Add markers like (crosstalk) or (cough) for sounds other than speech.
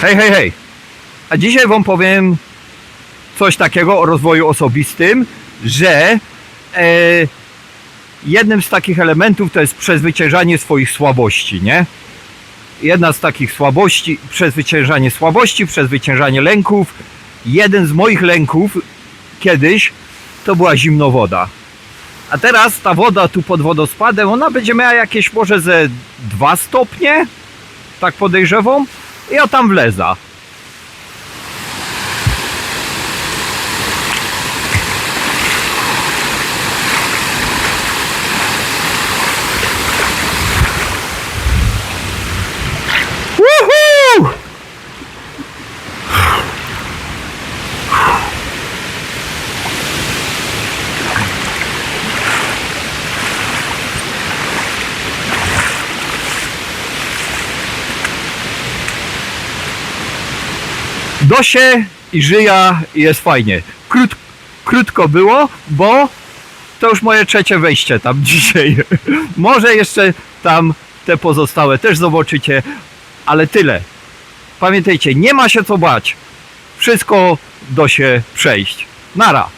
Hej, hej, hej. A dzisiaj Wam powiem coś takiego o rozwoju osobistym, że e, jednym z takich elementów to jest przezwyciężanie swoich słabości, nie? Jedna z takich słabości, przezwyciężanie słabości, przezwyciężanie lęków. Jeden z moich lęków kiedyś to była zimnowoda. A teraz ta woda tu pod wodospadem, ona będzie miała jakieś może ze 2 stopnie, tak podejrzewam, ja tam wleza. Dosie i żyja i jest fajnie. Krót, krótko było, bo to już moje trzecie wejście tam (laughs) dzisiaj. Może jeszcze tam te pozostałe też zobaczycie, ale tyle. Pamiętajcie, nie ma się co bać. Wszystko do się przejść. Nara.